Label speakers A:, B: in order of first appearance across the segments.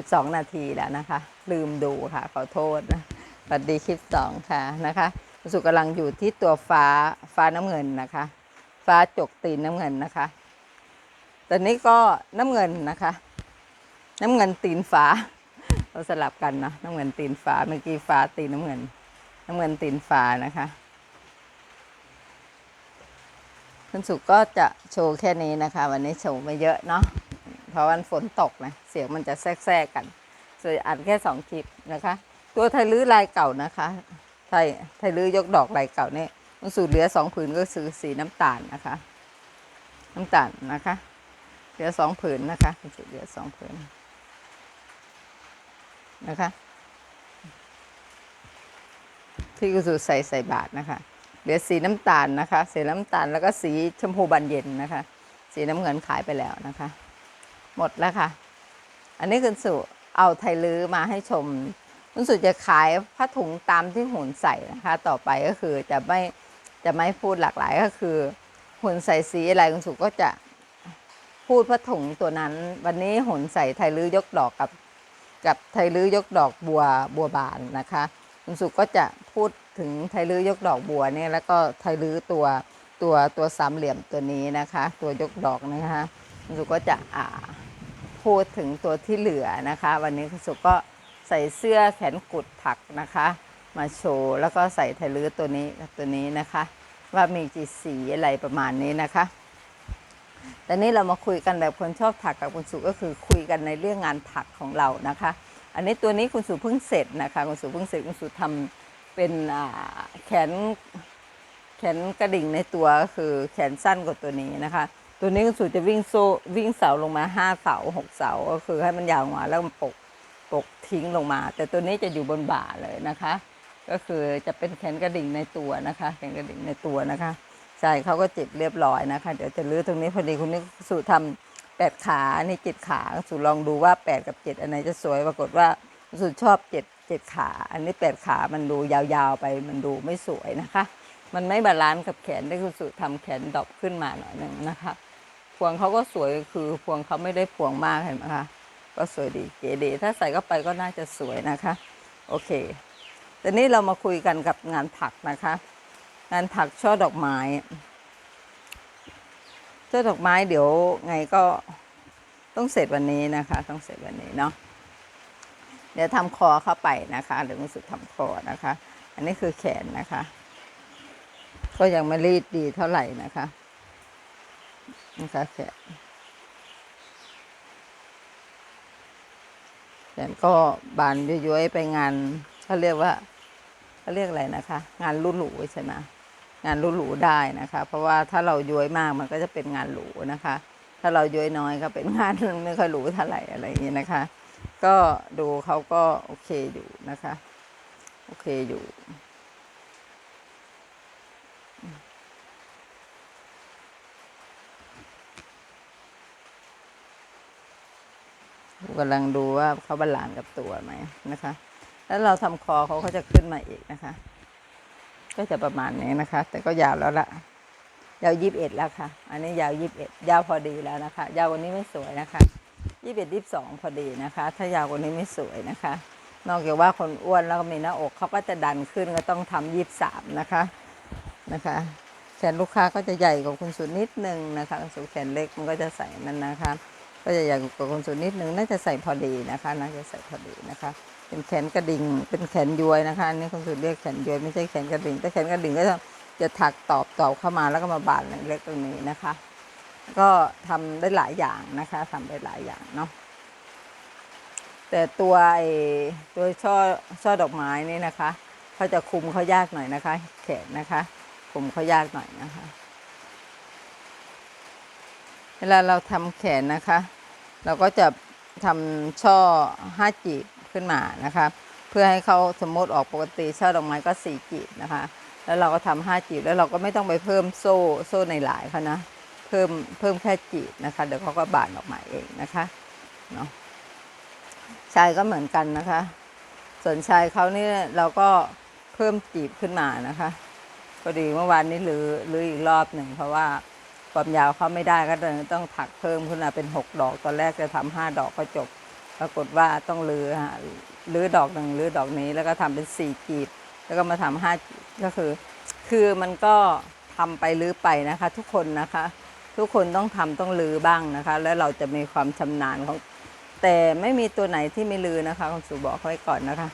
A: 12 นาทีแล้วนะคะ ลืมดูค่ะ ขอโทษนะสวัสดีคลิป2ค่ะนะคะสุกกำลังอยู่ที่ตัวฟ้าฟ้าน้ำเงินนะคะ ฟ้าจกตีนน้ำเงินนะคะตอนนี้ก็น้ำเงินนะคะ น้ำเงินตีนฟ้า เราสลับกันนะน้ำเงินตีนฟ้าเมื่อกี้ฟ้าตีนน้ำเงิน น้ำเงินตีนฟ้านะคะคุณสุกก็จะโชว์แค่นี้นะคะ วันนี้โชว์ไม่เยอะเนาะ เพราะวันฝนตกนะเสียงมันจะแทรกๆกันส่วนอัดแค่สองคลิปนะคะ ตัวไทยลื้อลายเก่านะคะไทยไทยลื้อยกดอกลายเก่าเนี่ยมันสูตรเหลือสองผืนก็คือสีน้ำตาลนะคะ น้ำตาลนะคะเหลือสองผืนนะคะคุณสุเหลือสองผืนนะคะที่กุสุใส่ใส่บาทนะคะเหลือสีน้ำตาลนะคะ สีน้ำตาลแล้วก็สีชมพูบานเย็นนะคะ สีน้ำเงินขายไปแล้วนะคะ หมดแล้วค่ะ อันนี้คุณสุเอาไทยลื้อมาให้ชม คุณสุจะขายผ้าถุงตามที่หุ่นใส่นะคะ ต่อไปก็คือจะไม่จะไม่พูดหลากหลายก็คือ หุ่นใส่สีอะไรคุณสุก็จะพูดผ้าถุงตัวนั้น วันนี้หุ่นใส่ไทยลื้อยกดอกกับกับไทยลื้อยกดอกบัวบัวบานนะคะคุณสุก็จะพูดถึงไทยลื้อยกดอกบัวเนี่ยแล้วก็ไทยลื้อตัวตัวตัวสามเหลี่ยมตัวนี้นะคะ ตัวยกดอกนะคะคุณสุก็จะอ่า พูดถึงตัวที่เหลือนะคะ วันนี้คุณสุก็ใส่เสื้อแขนกุดถักนะคะ มาโชว์แล้วก็ใส่ไทยลื้อตัวนี้ตัวนี้นะคะ ว่ามีกี่สีอะไรประมาณนี้นะคะแต่นี้เรามาคุยกันแบบคนชอบถักกับคุณสุก็คือคุยกันในเรื่องงานถักของเรานะคะ อันนี้ตัวนี้คุณสุเพิ่งเสร็จนะคะคุณสุเพิ่งเสร็จคุณสุทำเป็นแขนแขนกระดิ่งในตัวก็คือแขนสั้นกว่าตัวนี้นะคะ ตัวนี้คุณสุจะวิ่งโซวิ่งเสาลงมาห้าเสาหกเสาก็คือให้มันยาวมาแล้วมันปกปกทิ้งลงมา แต่ตัวนี้จะอยู่บนบ่าเลยนะคะ ก็คือจะเป็นแขนกระดิ่งในตัวนะคะ แขนกระดิ่งในตัวนะคะใช่เขาก็จิบเรียบร้อยนะคะ เดี๋ยวจะลื้อตรงนี้พอดีคุณนี่สูทำแปดขาอันนี่เจ็ดขาสูลองดูว่าแปดกับเจ็ดอันไหนจะสวยปรากฏว่าสูชอบเจ็ดเจ็ดขา อันนี้แปดขามันดูยาวๆไปมันดูไม่สวยนะคะ มันไม่บาลานซ์กับแขนที่คุณสุทำแขนดรอปขึ้นมาหน่อยหนึ่งนะคะ พวงเขาก็สวยคือพวงเขาไม่ได้พวงมากเห็นไหมคะก็สวยดีเก๋ดีถ้าใส่เข้าไปก็น่าจะสวยนะคะ โอเคตอนนี้เรามาคุยกันกับงานถักนะคะ งานถักช่อดอกไม้ช่อดอกไม้เดี๋ยวไงก็ต้องเสร็จวันนี้นะคะ ต้องเสร็จวันนี้เนาะเดี๋ยวทำคอเข้าไปนะคะเดี๋ยวรู้สึกทำคอนะคะ อันนี้คือแขนนะคะ ก็ยังไม่รีดดีเท่าไหร่นะคะ นะคะแขนแขนก็บานย้อยๆไปงานเขาเรียกว่าเขาเรียกอะไรนะคะ งานรุ่หรูใช่ไหมงานรุ่หรูได้นะคะ เพราะว่าถ้าเราย้วยมากมันก็จะเป็นงานหรูนะคะ ถ้าเราย้วยน้อยก็เป็นงานไม่ค่อยหรูเท่าไหร่อะไรอย่างนี้นะคะ ก็ดูเขาก็โอเคอยู่นะคะ โอเคอยู่ กำลังดูว่าเขาบาลานซ์กับตัวไหมนะคะ แล้วเราทำคอเขาก็จะขึ้นมาอีกนะคะ ก็จะประมาณนี้นะคะ แต่ก็ยาวแล้วละยาวยีิบเอ็ดแล้วค่ะ อันนี้ยาวยีิบเอ็ดยาวพอดีแล้วนะคะ ยาวกว่านี้ไม่สวยนะคะยี่สิบเอ็ดยี่สิบสองพอดีนะคะ ถ้ายาวกว่านี้ไม่สวยนะคะ นอกจากว่าคนอ้วนแล้วก็มีหน้าอกเขาก็จะดันขึ้นก็ต้องทำยี่สิบสามนะคะนะคะแขนลูกค้าก็จะใหญ่กว่าคุณสุนิดนึงนะคะคุณสุแขนเล็กมันก็จะใส่นั่นนะคะ ก็จะใหญ่กว่าคุณสุนิดนึงน่าจะใส่พอดีนะคะน่าจะใส่พอดีนะคะ เป็นแขนกระดิ่งเป็นแขนย้วยนะคะอันนี่คุณสุเรียกแขนย้วยไม่ใช่แขนกระดิ่งแต่แขนกระดิ่งก็จะจะถักตอบตอบเข้ามาแล้วก็มาบานเล็กๆตรงนี้นะคะ ก็ทำได้หลายอย่างนะคะทำได้หลายอย่างเนาะแต่ตัวไอ้ตัวช่อช่อดอกไม้นี่นะคะเขาจะคุมเขายากหน่อยนะคะ แขนนะคะคุมเขายากหน่อยนะคะ เวลาเราทำแขนนะคะ เราก็จะทำช่อห้าจีบขึ้นมานะคะ เพื่อให้เขาสมมติออกปกติช่อดอกไม้ก็สี่จีบนะคะ แล้วเราก็ทำห้าจีบแล้วเราก็ไม่ต้องไปเพิ่มโซ่โซ่ในหลายเขานะเพิ่มเพิ่มแค่จีบนะคะ เดี๋ยวเขาก็บานออกมาเองนะคะเนาะชายก็เหมือนกันนะคะ ส่วนชายเขานี่เราก็เพิ่มจีบขึ้นมานะคะพอดีเมื่อวานนี้ลือลืออีกรอบหนึ่งเพราะว่า ความยาวเขาไม่ได้ก็เลยต้องถักเพิ่มขึ้นมาเป็นหกดอก ตอนแรกจะทำห้าดอกก็จบ ปรากฏว่าต้องรื้อฮะรื้อดอกหนึ่งรื้อดอกนี้แล้วก็ทำเป็นสี่กีบ แล้วก็มาทำห้าก็คือ คือมันก็ทำไปรื้อไปนะคะ ทุกคนนะคะ ทุกคนต้องทำต้องรื้อบ้างนะคะ แล้วเราจะมีความชำนาญของ แต่ไม่มีตัวไหนที่ไม่ลือนะคะคุณสุบอกไว้ก่อนนะคะ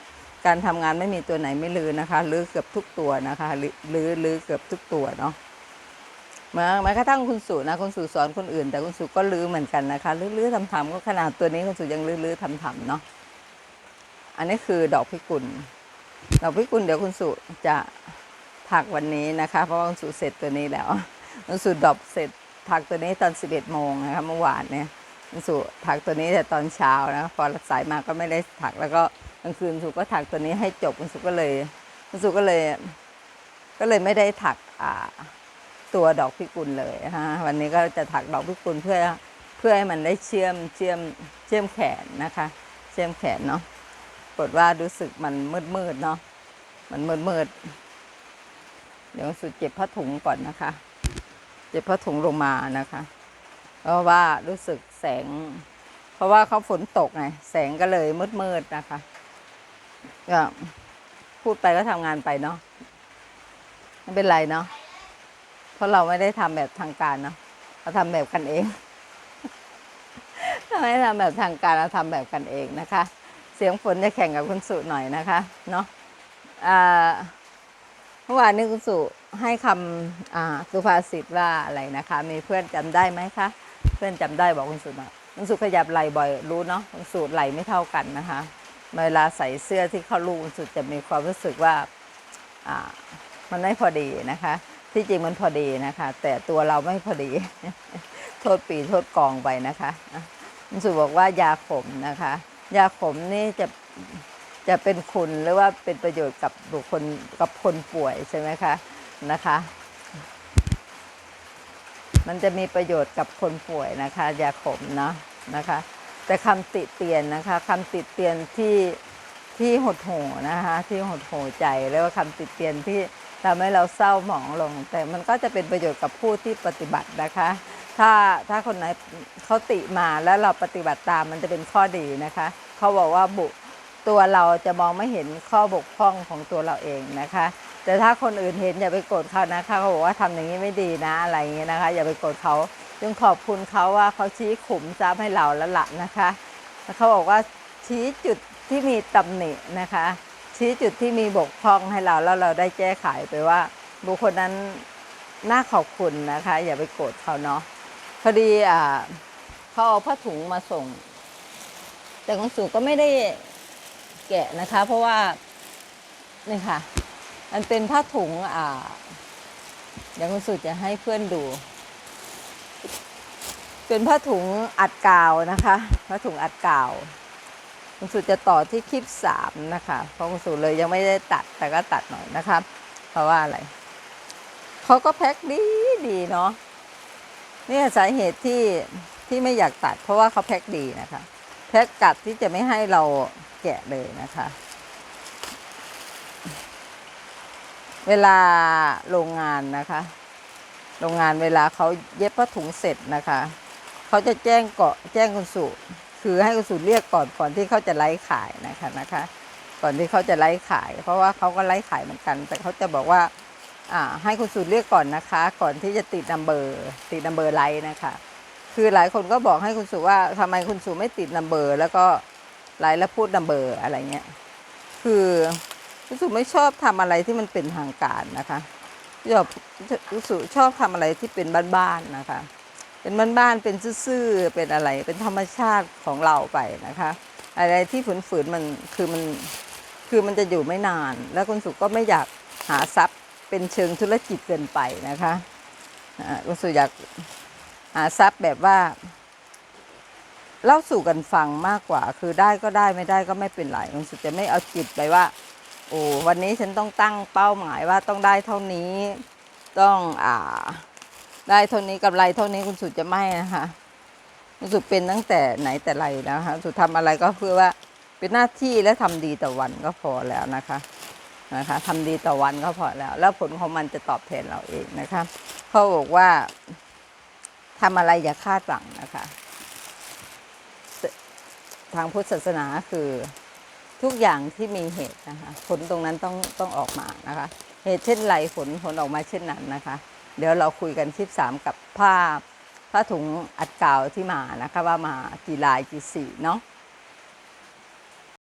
A: การทำงานไม่มีตัวไหนไม่ลือนะคะลือเกือบทุกตัวนะคะลือลือลือเกือบทุกตัวเนาะ แม้แม้กระทั่งคุณสุนะคุณสุสอนคนอื่น แต่คุณสุก็ลือเหมือนกันนะคะลือลือทำทำก็ขนาดตัวนี้คุณสุยังลือลือทำทำเนาะอันนี้คือดอกพิกุลดอกพิกุลเดี๋ยวคุณสุจะถักวันนี้นะคะ เพราะว่าคุณสุเสร็จตัวนี้แล้วคุณสุดอกเสร็จถักตัวนี้ตอน 11โมงนะคะเมื่อวานเนี่ยคุณสุถักตัวนี้แต่ตอนเช้านะพอรับสายมาก็ไม่ได้ถักแล้วก็กลางคืนคุณสุก็ถักตัวนี้ให้จบคุณสุก็เลยคุณสุก็เลย ก็เลยไม่ได้ถักอ่า ตัวดอกพิกุลเลยฮะวันนี้ก็จะถักดอกพิกุลเพื่อเพื่อให้มันได้เชื่อมเชื่อมเชื่อมแขนนะคะ เชื่อมแขนเนาะปรากฏว่ารู้สึกมันมืดมืดเนาะมันมืดมืดเดี๋ยวคุณสุเจ็บผ้าถุงก่อนนะคะ เจ็บผ้าถุงลงมานะคะเพราะว่ารู้สึกแสง เพราะว่าเขาฝนตกไงแสงก็เลยมืดมืดนะคะก็พูดไปก็ทำงานไปเนาะไม่เป็นไรเนาะ เพราะเราไม่ได้ทำแบบทางการเนาะเราทำแบบกันเองเราไม่ทำแบบทางการเราทำแบบกันเองนะคะ เสียงฝนจะแข่งกับคุณสุหน่อยนะคะเนาะเมื่อวานนี้คุณสุให้คำสุภาษิตว่าอะไรนะคะ มีเพื่อนจำได้ไหมคะ เพื่อนจำได้บอกคุณสุน่อยคุณสุขยับไหลบ่อยรู้เนาะคุณสุไหลไม่เท่ากันนะคะเวลาใส่เสื้อที่เข้าลูกคุณสุจะมีความรู้สึกว่ามันไม่พอดีนะคะ ที่จริงมันพอดีนะคะ แต่ตัวเราไม่พอดี โทษปีโทษกองไปนะคะอะคุณสุบอกว่ายาขมนะคะ ยาขมนี่จะจะเป็นคุณหรือว่าเป็นประโยชน์กับบุคคลกับคนป่วยใช่ไหมคะนะคะ มันจะมีประโยชน์กับคนป่วยนะคะยาขมเนาะนะคะ แต่คำติเตียนนะคะคำติเตียนที่ที่หดหูนะคะ ที่หดหูใจแล้วก็คำติเตียนที่ ทำให้เราเศร้าหมองลง แต่มันก็จะเป็นประโยชน์กับผู้ที่ปฏิบัตินะคะ ถ้าถ้าคนไหนเขาติมาแล้วเราปฏิบัติตามมันจะเป็นข้อดีนะคะเขาบอกว่าบุตัวเราจะมองไม่เห็นข้อบกพร่องของตัวเราเองนะคะ แต่ถ้าคนอื่นเห็นอย่าไปโกรธเขานะคะเขาบอกว่าทำอย่างนี้ไม่ดีนะอะไรอย่างเงี้ยนะคะ อย่าไปโกรธเขาจงขอบคุณเขาว่าเขาชี้ขุมทรัพย์ให้เราแล้วละนะคะเขาบอกว่าชี้จุดที่มีตำหนินะคะ ชี้จุดที่มีบกพร่องให้เราแล้วเราได้แก้ไขไปว่า บุคคลนั้นน่าขอบคุณนะคะ อย่าไปโกรธเขาเนาะพอดีอ่าเขาเอาผ้าถุงมาส่ง แต่ของสูก็ไม่ได้แกะนะคะ เพราะว่านี่ค่ะ มันเป็นผ้าถุงอ่าเดี๋ยวคุณสุจะให้เพื่อนดู เป็นผ้าถุงอัดกาวนะคะผ้าถุงอัดกาว คุณสุจะต่อที่คลิปสามนะคะเพราะคุณสุเลยยังไม่ได้ตัดแต่ก็ตัดหน่อยนะคะเพราะว่าอะไรเขาก็แพ็คดีดีเนาะนี่สาเหตุที่ที่ไม่อยากตัด เพราะว่าเขาแพ็คดีนะคะ แพ็คกัดที่จะไม่ให้เราแกะเลยนะคะ เวลาโรงงานนะคะ โรงงานเวลาเขาเย็บผ้าถุงเสร็จนะคะ เขาจะแจ้งเกาะแจ้งคุณสุ คือให้คุณสุเรียกก่อนก่อนที่เขาจะไลฟ์ขายนะคะนะคะ ก่อนที่เขาจะไลฟ์ขาย เพราะว่าเขาก็ไลฟ์ขายเหมือนกัน แต่เขาจะบอกว่าอ่าให้คุณสุเรียกก่อนนะคะ ก่อนที่จะติดนัมเบอร์ติดนัมเบอร์ไลฟ์นะคะ คือหลายคนก็บอกให้คุณสุว่าทำไมคุณสุไม่ติดนัมเบอร์ แล้วก็ไลฟ์แล้วพูดนัมเบอร์อะไรเงี้ยคือคุณสุไม่ชอบทำอะไรที่มันเป็นทางการนะคะชอบคุณสุชอบทำอะไรที่เป็นบ้านๆนะคะ เป็นบ้านๆเป็นซื่อๆเป็นอะไร เป็นธรรมชาติของเราไปนะคะ อะไรที่ฝืนๆมันคือมันคือมันจะอยู่ไม่นาน แล้วคุณสุก็ไม่อยากหาทรัพย์เป็นเชิงธุรกิจเกินไปนะคะอ่าคุณสุอยากหาทรัพย์แบบว่า เล่าสู่กันฟังมากกว่า คือได้ก็ได้ไม่ได้ก็ไม่เป็นไรคุณสุจะไม่เอาจิตไปว่า โอ้วันนี้ฉันต้องตั้งเป้าหมายว่าต้องได้เท่านี้ต้องอ่า ได้เท่านี้กำไรเท่านี้คุณสุดจะไม่นะคะคุณสุดเป็นตั้งแต่ไหนแต่ไรแล้วนะคะสุดทำอะไรก็เพื่อว่าเป็นหน้าที่และทำดีต่อวันก็พอแล้วนะคะนะคะทำดีต่อวันก็พอแล้ว แล้วผลของมันจะตอบแทนเราเองนะคะเขาบอกว่าทำอะไรอย่าคาดหวังนะคะ ทางพุทธศาสนาคือทุกอย่างที่มีเหตุนะคะ ผลตรงนั้นต้องต้องออกมานะคะ เหตุเช่นไรผลผลออกมาเช่นนั้นนะคะ เดี๋ยวเราคุยกันคลิปสามกับผ้าผ้าถุงอัดกาวที่มานะคะว่ามากี่ลายกี่สีเนาะ